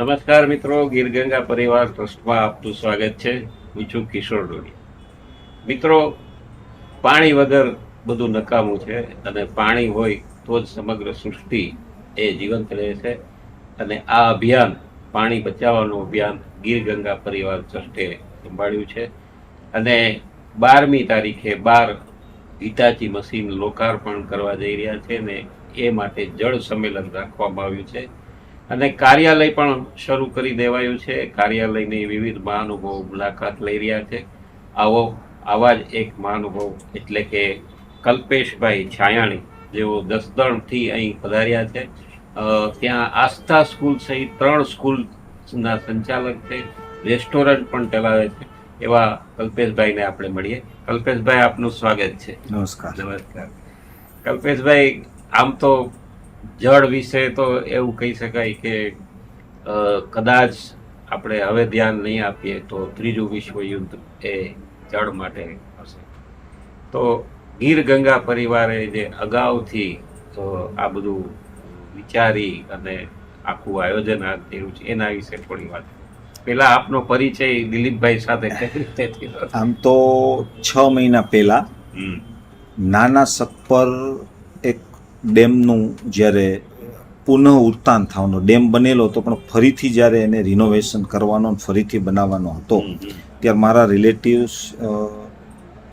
નમસ્કાર મિત્રો, ગીરગંગા પરિવાર ટ્રસ્ટમાં આપનું સ્વાગત છે. હું છું કિશોર ડોડી મિત્રો, પાણી વગર બધું નકામું છે અને પાણી હોય તો જ સમગ્ર સૃષ્ટિ એ જીવંત રહે છે અને આ અભિયાન, પાણી બચાવવાનું અભિયાન ગીર ગંગા પરિવાર ટ્રસ્ટે સંભાળ્યું છે. અને બારમી તારીખે બાર હિતાચી મશીન લોકાર્પણ કરવા જઈ રહ્યા છે ને એ માટે જળ સંમેલન રાખવામાં આવ્યું છે. અને કાર્યાલય પણ શરૂ કરી દેવાયું છે. કાર્યાલયની વિવિધ મહાનુભાવો મુલાકાત લઈ રહ્યા છે. આવો આવા જ એક મહાનુભાવ એટલે કે કલ્પેશભાઈ છાયાણી જેઓ દસદણથી અહીં પધાર્યા છે. ત્યાં આસ્થા સ્કૂલ સહિત ત્રણ સ્કૂલના સંચાલક છે. રેસ્ટોરન્ટ પણ ચલાવે છે. એવા કલ્પેશભાઈને આપણે મળીએ. કલ્પેશભાઈ આપનું સ્વાગત છે. નમસ્કાર. નમસ્કાર. કલ્પેશભાઈ આમ તો જળ વિશે તો એવું કહી શકાય કે કદાચ આપણે હવે ધ્યાન નહીં આપીએ તો ત્રીજું વિશ્વયુદ્ધ એ જળ માટે હશે. તો ગીર ગંગા પરિવારે જે અગાઉથી તો આ બધું વિચારી અને આખું આયોજન હાથ ધર્યું છે એના વિશે થોડી વાત. પેલા આપનો પરિચય દિલીપભાઈ સાથે રીતે થયો આમ તો છ મહિના પહેલા નાના સત્પર એક ડેમનું જ્યારે પુનઃ ઉત્થાન થવાનો ડેમ બનેલો હતો પણ ફરીથી જ્યારે એને રિનોવેશન કરવાનો ફરીથી બનાવવાનો હતો. ત્યારે મારા રિલેટિવ્સ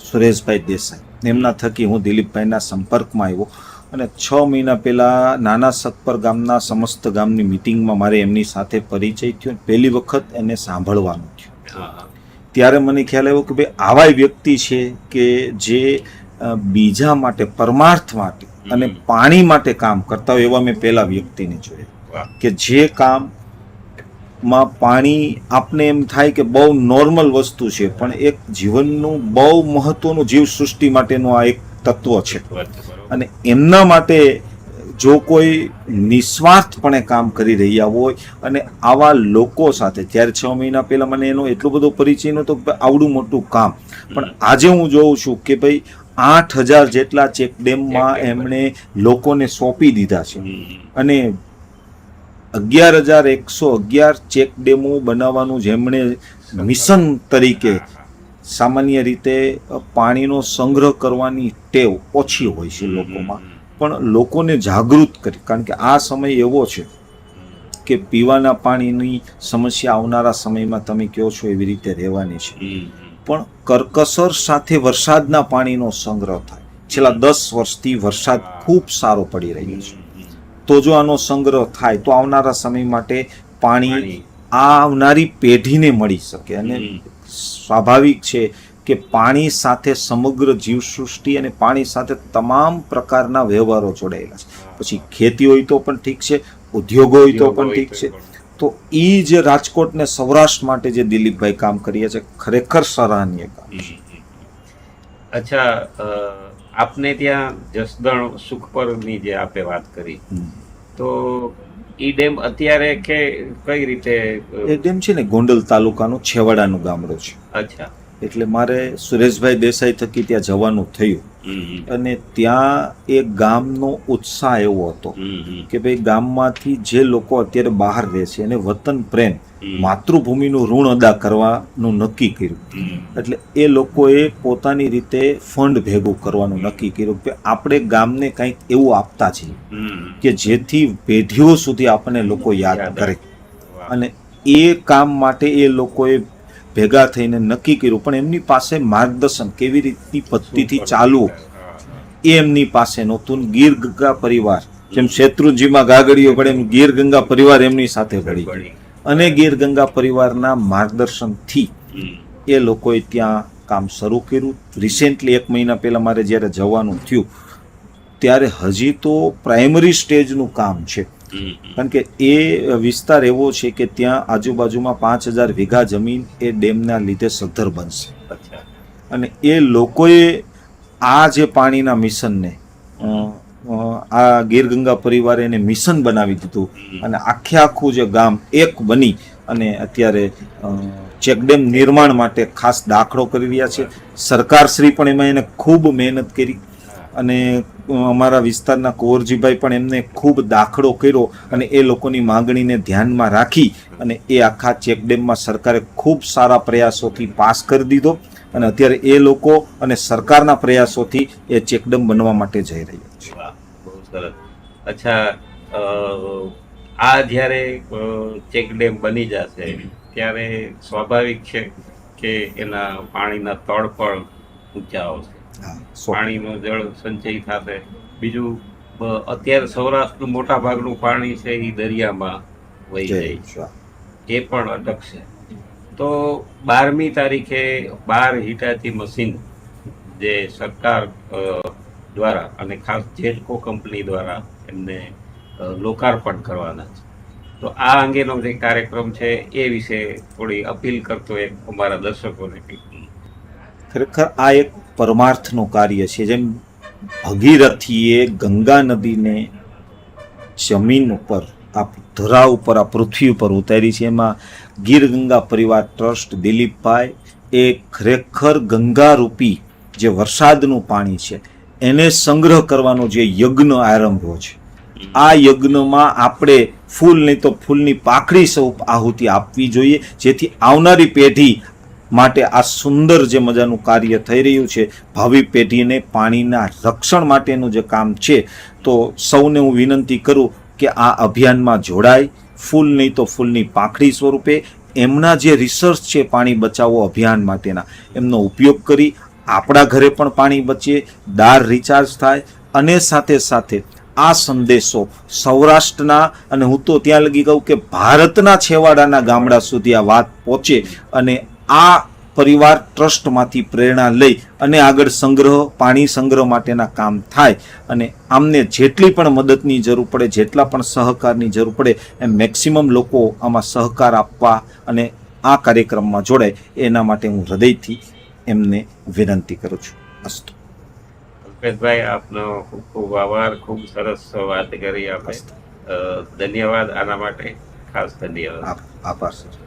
સુરેશભાઈ દેસાઈ એમના થકી હું દિલીપભાઈના સંપર્કમાં આવ્યો અને છ મહિના પહેલાં નાના સકપર ગામના સમસ્ત ગામની મિટિંગમાં મારે એમની સાથે પરિચય થયો અને પહેલી વખત એને સાંભળવાનું થયું. ત્યારે મને ખ્યાલ આવ્યો કે ભાઈ આવા વ્યક્તિ છે કે જે બીજા માટે પરમાર્થ માટે અને પાણી માટે કામ કરતા હોય એવા મેં પહેલા વ્યક્તિને જોયા. કે જે કામમાં પાણી આપને એમ થાય કે બહુ નોર્મલ વસ્તુ છે પણ એક જીવનનું બહુ મહત્વનું જીવ સૃષ્ટિ માટેનું આ એક તત્વ છે. અને એમના માટે જો કોઈ નિસ્વાર્થપણે કામ કરી રહ્યા હોય અને આવા લોકો સાથે ત્યારે છ મહિના પહેલાં મને એનો એટલો બધો પરિચય નહોતો આવડું મોટું કામ. પણ આજે હું જોઉં છું કે ભાઈ આઠ હજાર જેટલા ચેક ડેમમાં એમણે લોકોને સોંપી દીધા છે. અને અગિયાર હજાર એકસો અગિયાર ચેક ડેમો બનાવવાનું જેમણે મિશન તરીકે સામાન્ય રીતે પાણીનો સંગ્રહ કરવાની ટેવ ઓછી હોય છે લોકોમાં. પણ લોકોને જાગૃત કરી કારણ કે આ સમય એવો છે કે પીવાના પાણીની સમસ્યા આવનારા સમયમાં તમે કહો છો એવી રીતે રહેવાની છે. પણ કરકસર સાથે વરસાદના પાણીનો સંગ્રહ થાય. છેલ્લા દસ વર્ષથી વરસાદ ખૂબ સારો પડી રહ્યો છે. તો જો આનો સંગ્રહ થાય તો આવનારા સમય માટે પાણી. આ આવનારી પેઢીને મળી શકે. અને સ્વાભાવિક છે કે પાણી સાથે સમગ્ર જીવસૃષ્ટિ અને પાણી સાથે તમામ પ્રકારના વ્યવહારો જોડાયેલા છે. પછી ખેતી હોય તો પણ ઠીક છે ઉદ્યોગો હોય તો પણ ઠીક છે. તો એ જે રાજકોટ ને સૌરાષ્ટ્ર માટે જે દિલીપભાઈ કામ કરીએ છે ખરેખર સરાહનીય કામ અચ્છા આપને ત્યાં જસદણ સુખપરની જે આપે વાત કરી તો ઈ ડેમ અત્યારે કે કઈ રીતે એ ડેમ છે ને ગોંડલ તાલુકાનું છેવાડાનું ગામડું છે. અચ્છા. એટલે મારે સુરેશભાઈ દેસાઈ થકી ત્યાં જવાનું થયું. અને ત્યાં એ ગામનો ઉત્સાહ એવો હતો કે ભાઈ ગામમાંથી જે લોકો અત્યારે બહાર રહે છે એને વતન પ્રેમ માતૃભૂમિનું ઋણ અદા કરવાનું નક્કી કર્યું. એટલે એ લોકોએ પોતાની રીતે ફંડ ભેગું કરવાનું નક્કી કર્યું કે આપણે ગામને કંઈક એવું આપતા છીએ કે જેથી પેઢીઓ સુધી આપણને લોકો યાદ કરે. અને એ કામ માટે એ લોકોએ ભેગા થઈને નક્કી કર્યું, પણ એમની પાસે માર્ગદર્શન કેવી રીતની પદ્ધતિથી ચાલવું એ એમની પાસે નહોતું ગીર ગંગા પરિવાર, જેમ શેત્રુંજીમાં ગાગડીઓ પડે એમ ગીર ગંગા પરિવાર એમની સાથે પડી. અને ગીર ગંગા પરિવારના માર્ગદર્શનથી એ લોકોએ ત્યાં કામ શરૂ કર્યું રિસેન્ટલી એક મહિના પહેલાં મારે જ્યારે જવાનું થયું, ત્યારે હજી તો પ્રાઇમરી સ્ટેજનું કામ છે. કારણ કે એ વિસ્તાર એવો છે કે ત્યાં આજુબાજુમાં પાંચ હજાર વીઘા જમીન એ ડેમના લીધે સદ્ધર બનશે. અને એ લોકોએ આ જે પાણીના મિશનને આ ગીર ગંગા પરિવારે એને મિશન બનાવી દીધું અને આખે આખું જે ગામ એક બની અને અત્યારે ચેકડેમ નિર્માણ માટે ખાસ દાખલો કરી રહ્યા છે. સરકારશ્રી પણ એમાં એને ખૂબ મહેનત કરી. અને અમારા વિસ્તારના કુંવરજીભાઈ પણ એમને ખૂબ દાખલો કર્યો અને એ લોકોની માંગણીને ધ્યાનમાં રાખી અને એ આખા ચેકડેમમાં સરકારે ખૂબ સારા પ્રયાસોથી પાસ કરી દીધો અને અત્યારે એ લોકો અને સરકારના પ્રયાસોથી એ ચેકડેમ બનવા માટે જઈ રહ્યો છે. સરસ. અચ્છા આ જ્યારે ચેકડેમ બની જશે, ત્યારે સ્વાભાવિક છે કે એના પાણીના તળ પણ ઊંચા આવશે? પાણીનો જળ સંચય થશે બીજું અત્યારે સૌરાષ્ટ્રનું મોટા ભાગનું પાણી છે એ દરિયામાં વહી જાય છે. એ પણ અટકશે. તો બારમી તારીખે બાર હિટાચી મશીન જે સરકાર દ્વારા અને ખાસ જેટકો કંપની દ્વારા એમને લોકાર્પણ કરવાના છે. તો આ અંગેનો જે કાર્યક્રમ છે એ વિશે થોડી અપીલ કરતો એક અમારા દર્શકોને કંઈક ખરેખર આ એક પરમાર્થનું કાર્ય છે. જેમ ભગીરથીએ ગંગા નદીને જમીન ઉપર, આ ધરા ઉપર, આ પૃથ્વી ઉપર ઉતારી છે. એમાં ગીર ગંગા પરિવાર ટ્રસ્ટ દિલીપભાઈ એ ખરેખર ગંગારૂપી જે વરસાદનું પાણી છે, એને સંગ્રહ કરવાનો જે યજ્ઞ આરંભ્યો છે. આ યજ્ઞમાં આપણે ફૂલ નહીં તો ફૂલની પાખડી સૌ આહુતિ આપવી જોઈએ. જેથી આવનારી પેઢી માટે આ સુંદર જે મજાનું કાર્ય થઈ રહ્યું છે, ભાવિ પેઢીને પાણીના રક્ષણ માટેનું જે કામ છે, તો સૌને હું વિનંતી કરું કે આ અભિયાનમાં જોડાય. ફૂલ નહીં તો ફૂલની પાંખડી સ્વરૂપે એમના જે રિસર્ચ છે પાણી બચાવો અભિયાન માટેના, એમનો ઉપયોગ કરી આપણા ઘરે પણ પાણી બચે દાર રિચાર્જ થાય અને સાથે સાથે આ સંદેશો સૌરાષ્ટ્રના અને હું તો ત્યાં લગી કહું કે ભારતના છેવાડાના ગામડા સુધી આ વાત પહોંચે અને આ પરિવાર ટ્રસ્ટમાંથી પ્રેરણા લઈ અને આગળ સંગ્રહ પાણી સંગ્રહ માટેના કામ થાય અને આમને જેટલી પણ મદદની જરૂર પડે જેટલા પણ સહકારની જરૂર પડે એમ મેક્સિમમ લોકો આમાં સહકાર આપવા અને આ કાર્યક્રમમાં જોડાય એના માટે હું હૃદયથી એમને વિનંતી કરું છું. અસ્તુ. કલ્પેશભાઈ આપનો ખૂબ ખૂબ આભાર ખૂબ સરસ વાત કરી આપણે ધન્યવાદ આના માટે. ખાસ ધન્યવાદ. આભાર સર.